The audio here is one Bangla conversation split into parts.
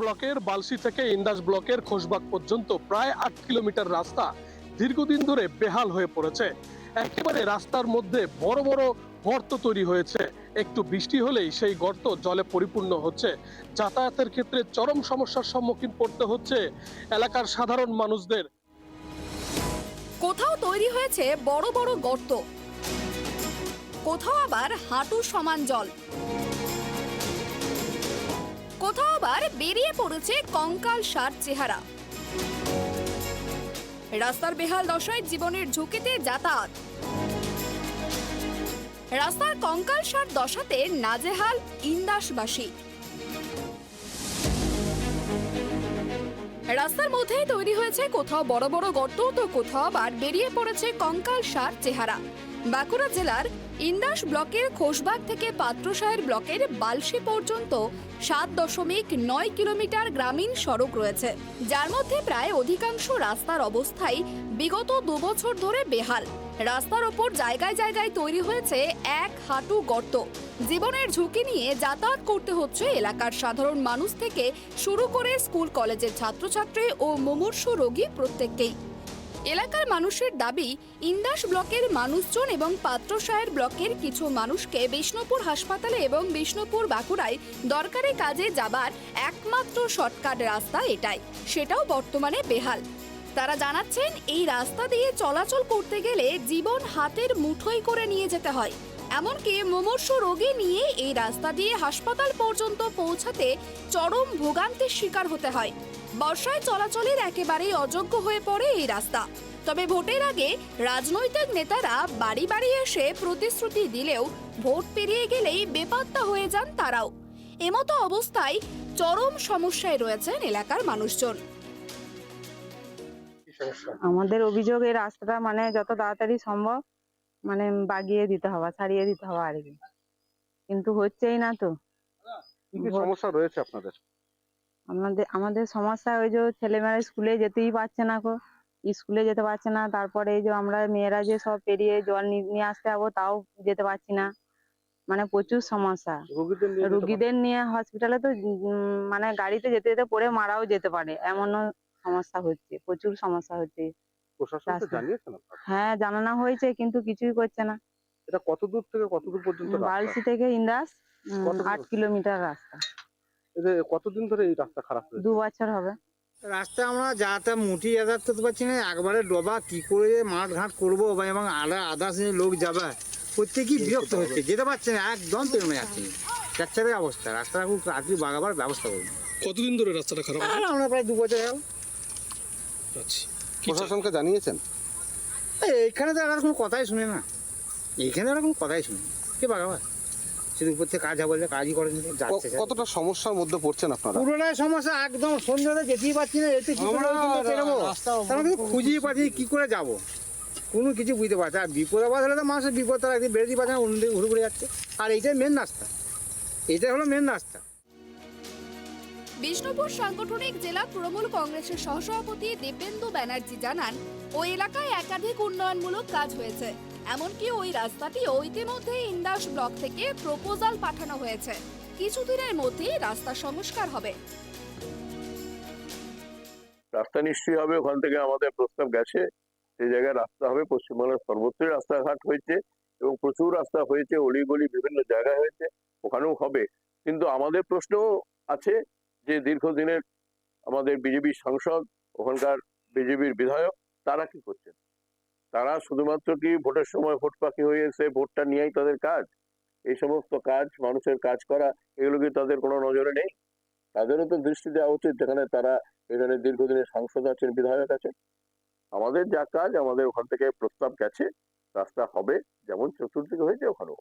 ব্লকের বালসি থেকে ইন্দাস ব্লকের খোশবাগ পর্যন্ত প্রায় আট কিলোমিটার রাস্তা দীর্ঘদিন ধরে বেহাল হয়ে পড়েছে। একেবারে রাস্তার মধ্যে বড় বড় গর্ত তৈরি হয়েছে। একটু বৃষ্টি হলেই সেই গর্ত জলে পরিপূর্ণ হচ্ছে। যাতায়াতের ক্ষেত্রে চরম সমস্যার সম্মুখীন পড়তে হচ্ছে এলাকার সাধারণ মানুষদের। কোথাও তৈরি হয়েছে বড় বড় গর্ত। কোথাও আবার হাঁটু সমান জল। কোথাও আবার বেরিয়ে পড়েছে কঙ্কাল সার চেহারা। রাস্তার বেহাল দশায় জীবনের ঝুঁকিতে যাতায়াত। রাস্তার কঙ্কাল সার দশাতে নাজেহাল ইন্দাসবাসী। রাস্তার মধ্যেই তৈরি হয়েছে কোথাও বড় বড় গর্ত তো কোথাও আবার বেরিয়ে পড়েছে কঙ্কাল সার চেহারা। বাঁকুড়া জেলার ইন্দাস ব্লকের খোশবাগ থেকে পাত্রসাহের ব্লকের বালসি পর্যন্ত সাত দশমিক নয় কিলোমিটার গ্রামীণ সড়ক রয়েছে। যার মধ্যে প্রায় অধিকাংশ রাস্তার অবস্থাই বিগত দুবছর ধরে বেহাল। রাস্তার ওপর জায়গায় জায়গায় তৈরি হয়েছে এক হাঁটু গর্ত। জীবনের ঝুঁকি নিয়ে যাতায়াত করতে হচ্ছে এলাকার সাধারণ মানুষ থেকে শুরু করে স্কুল, কলেজের ছাত্রছাত্রী ও মুমূর্ষু রোগী প্রত্যেককেই। এলাকার মানুষের দাবি, ইন্দাস ব্লকের মানুষজন এবং পাত্রসায়ের ব্লকের কিছু মানুষকে বিষ্ণুপুর হাসপাতালে এবং বিষ্ণুপুর বাঁকুড়ায় দরকারি কাজে যাবার একমাত্র শর্টকাট রাস্তা এটাই। সেটাও বর্তমানে বেহাল। তারা জানাচ্ছেন, এই রাস্তা দিয়ে চলাচল করতে গেলে জীবন হাতের মুঠোই করে নিয়ে যেতে হয়। এমনকি মুমূর্ষু রোগী নিয়ে এই রাস্তা দিয়ে হাসপাতাল পর্যন্ত পৌঁছাতে চরম ভোগান্তির শিকার হতে হয়। বর্ষায় চলাচলের একেবারেই অযোগ্য হয়ে পড়ে এই রাস্তা। তবে ভোটের আগে রাজনৈতিক নেতারা বাড়ি বাড়ি এসে প্রতিশ্রুতি দিলেও ভোট পেরিয়ে গেলেই বেপাত্তা হয়ে যান তারাও। এমতো অবস্থায় চরম সমস্যায় রয়েছেন এলাকার মানুষজন। আমাদের অভিযোগ এই রাস্তাটা মানে যত তাড়াতাড়ি সম্ভব মানে বাগিয়ে দিতে হবে ছাড়িয়ে দিতে হবে আর কি। কিন্তু হচ্ছেই না তো। সমস্যা রয়েছে আপনাদের? আমাদের আমাদের সমস্যা ওই যে ছেলেমেয়েরা স্কুলে যেতেই পারছে না গো। স্কুলে যেতে পারছে না তারপরে এই যে আমরা মেয়েরা যে সব পেরিয়ে জল নিয়ে আসতে যাব তাও যেতে পারছি না। মানে প্রচুর সমস্যা। রোগীদের নিয়ে হসপিটালে তো মানে গাড়িতে যেতে যেতে পড়ে মারাও যেতে পারে। এমনও সমস্যা হচ্ছে প্রচুর সমস্যা হচ্ছে? প্রশাসনকে রাস্তা। জানিয়েছেন আপনারা হ্যাঁ জানানো হয়েছে কিন্তু কিছুই করছে না। এটা কত দূর থেকে কত দূর পর্যন্ত? বালসি থেকে ইন্দাস আট কিলোমিটার রাস্তা। এই কতদিন ধরে এই রাস্তা খারাপ হয়েছে? দু বছর হবে। রাস্তা আমরা যাতে মুঠি যাতায়াত করতে পারছি না একবারে ডোবা কি করে মাঠ ঘাট করব বা এবং আদা আদার্স লোক যাবে প্রত্যেকই বিরক্ত হচ্ছে যেতে পারছে না একদম পেরোনো যাচ্ছে। না যাচ্ছে অবস্থা রাস্তা খুব রাত্রি বাগাবার ব্যবস্থা করব। কতদিন ধরে রাস্তাটা খারাপ? আমরা প্রায় দু বছর আচ্ছা। প্রশাসনকে জানিয়েছেন? এইখানে তো আর কোনো কথাই শুনে না। এইখানে আর কোনো কথাই শুনে না। কে বাগাবার শুধু উপর থেকে কাজ হবে বলে কাজই করে নিতে যাচ্ছে কতটা সমস্যার মধ্যে পড়ছেন আপনারা? পুরোটাই সমস্যা একদম সন্ধ্যাতে যেতেই পারছি না এতে খুঁজিয়ে পাচ্ছি কি করে যাব? কোনো কিছু বুঝতে পারছি আর বিপদ আপদ হলে তো মানুষের বিপদ তারা একদিন বেরোতেই পারছে না অন্যদিকে ঘুরে ঘুরে যাচ্ছে। আর এইটাই মেন রাস্তা। এইটাই হলো মেন রাস্তা। বিষ্ণুপুর সাংগঠনিক জেলা তৃণমূল কংগ্রেসের সহসভাপতি দিব্যেন্দু ব্যানার্জি জানান, ওই এলাকায় একাধিক উন্নয়নমূলক কাজ হয়েছে। এমনকি ওই রাস্তাটিও ইতিমধ্যে ইন্দাস ব্লক থেকে প্রপোজাল পাঠানো হয়েছে। কিছুদিনের মধ্যেই রাস্তা সংস্কার হবে। রাস্তা নিশ্চয়ই হবে, ওখান থেকে আমাদের প্রস্তাব গেছে সেই জায়গায় রাস্তা হবে। পশ্চিমবাংলার সর্বত্রই রাস্তাঘাট হয়েছে এবং প্রচুর রাস্তা হয়েছে, অলিগলি বিভিন্ন জায়গায় হয়েছে, ওখানেও হবে। কিন্তু আমাদের প্রশ্ন আছে যে দীর্ঘদিনের আমাদের বিজেপির সাংসদ, ওখানকার বিজেপির বিধায়ক, তারা কি করছেন? তারা শুধুমাত্র কি ভোটের সময় ভোট পাখি হয়েছে ভোটটা নিয়েই তাদের কাজ? এই সমস্ত কাজ, মানুষের কাজ করা, এগুলো কি তাদের কোনো নজরে নেই? তাদেরও তো দৃষ্টি দেওয়া উচিত যেখানে তারা এখানে দীর্ঘদিনের সাংসদ আছেন, বিধায়ক আছেন। আমাদের যা কাজ, আমাদের ওখান থেকে প্রস্তাব গেছে, রাস্তা হবে, যেমন চতুর্দিকে হয়েছে, ওখানেও।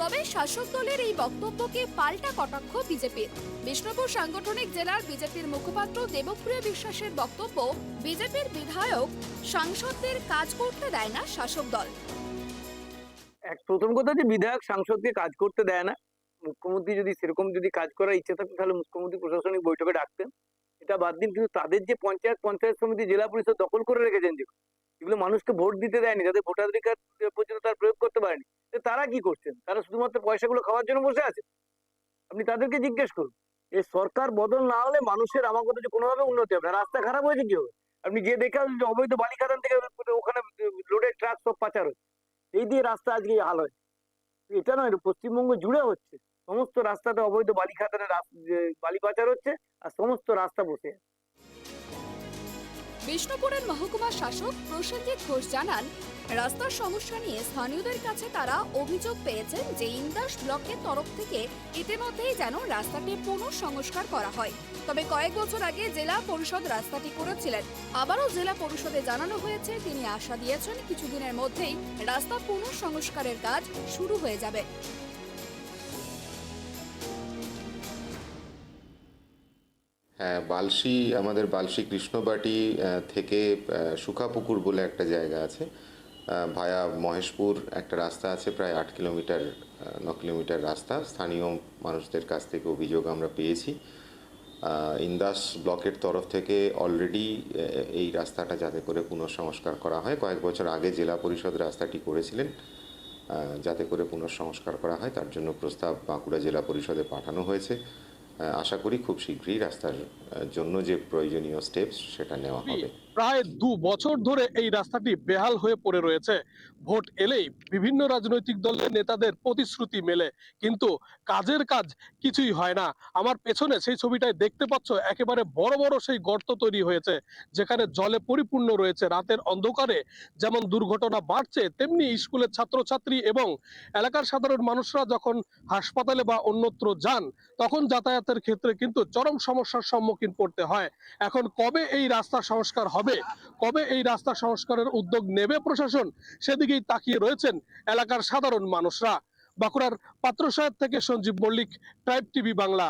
তবে শাসক দলের এই বক্তব্যকে পাল্টা কটাক্ষ বিজেপির বিষ্ণুপুর সাংগঠনিক জেলার বিজেপির মুখপাত্র দেবপ্রিয় বিশ্বাসের বক্তব্য বিজেপির বিধায়ক সাংসদদের কাজ করতে দেয় না শাসক দল। এক প্রথম কথা যে বিধায়ক সাংসদকে কাজ করতে দেয় না। মুখ্যমন্ত্রী যদি সেরকম যদি কাজ করার ইচ্ছা থাকতো তাহলে মুখ্যমন্ত্রী প্রশাসনিক বৈঠকে ডাকতেন। এটা বাদ দিন, কিন্তু তাদের যে পঞ্চায়েত পঞ্চায়েত সমিতি, জেলা পরিষদ দখল করে রেখেছেন যেগুলো এগুলো মানুষকে ভোট দিতে দেয়নি যাদের ভোটাধিকার পর্যন্ত তার প্রয়োগ করতে পারেনি তারা কি করছেন? তারা শুধুমাত্র পয়সাগুলো খাওয়ার জন্য বসে আছে? আপনি তাদেরকে জিজ্ঞেস করুন, এই সরকার বদল না হলে মানুষের আমার কথা হচ্ছে কোনোভাবে উন্নতি হবে? রাস্তা খারাপ হয়েছে কি হবে? আপনি গিয়ে দেখে যে, অবৈধ বালি খাদান থেকে ওখানে লোডের ট্রাক সব পাচার হচ্ছে এই দিয়ে রাস্তা আজকে হাল হয় এটা নয়, পশ্চিমবঙ্গ জুড়ে হচ্ছে। সমস্ত রাস্তাতে অবৈধ বালি যে বালি পাচার হচ্ছে আর সমস্ত রাস্তা বসে। বিষ্ণুপুরের মহকুমা শাসক প্রসেনজিৎ ঘোষ জানান, রাস্তার সমস্যা নিয়ে স্থানীয়দের কাছে তারা অভিযোগ পেয়েছেন যে ইন্দাস ব্লকের তরফ থেকে ইতিমধ্যেই যেন রাস্তাটি পুনঃসংস্কার করা হয়। তবে কয়েক বছর আগে জেলা পরিষদ রাস্তাটি করেছিলেন। আবারও জেলা পরিষদে জানানো হয়েছে, তিনি আশা দিয়েছেন কিছুদিনের মধ্যেই রাস্তা পুনঃসংস্কারের কাজ শুরু হয়ে যাবে। হ্যাঁ বালসি আমাদের বালসি কৃষ্ণবাটি থেকে সুখাপুকুর বলে একটা জায়গা আছে ভায়া মহেশপুর, একটা রাস্তা আছে প্রায় আট কিলোমিটার ন কিলোমিটার রাস্তা। স্থানীয় মানুষদের কাছ থেকে অভিযোগ আমরা পেয়েছি। ইন্দাস ব্লকের তরফ থেকে অলরেডি এই রাস্তাটা যাতে করে পুনঃসংস্কার করা হয়। কয়েক বছর আগে জেলা পরিষদ রাস্তাটি করেছিলেন যাতে করে পুনঃসংস্কার করা হয়, তার জন্য প্রস্তাব বাঁকুড়া জেলা পরিষদে পাঠানো হয়েছে। আশা করি খুব শীঘ্রই রাস্তার জন্য যে প্রয়োজনীয় স্টেপস সেটা নেওয়া হবে। প্রায় দু বছর ধরে এই রাস্তাটি বেহাল হয়ে পড়ে রয়েছে। ভোট এলেই বিভিন্ন রাজনৈতিক দলের নেতাদের প্রতিশ্রুতি মেলে, কিন্তু কাজের কাজ কিছুই হয় না। আমার পেছনে সেই ছবিটায় দেখতে পাচ্ছ, একেবারে বড় বড় সেই গর্ত তৈরি হয়েছে, যেখানে জলে পরিপূর্ণ রয়েছে। রাতের অন্ধকারে যেমন দুর্ঘটনা বাড়ছে, তেমনি স্কুলের ছাত্রছাত্রী এবং এলাকার সাধারণ মানুষরা যখন হাসপাতালে বা অন্যত্র যান, তখন যাতায়াতের ক্ষেত্রে কিন্তু চরম সমস্যার সম্মুখীন পড়তে হয়। এখন কবে এই রাস্তা সংস্কার হবে? কবে এই রাস্তা সংস্কারের উদ্যোগ নেবে প্রশাসন? সেদিকেই তাকিয়ে রয়েছেন এলাকার সাধারণ মানুষরা। বাঁকুড়ার পাত্রসাহেব থেকে সঞ্জীব মল্লিক ট্রাইব টিভি বাংলা।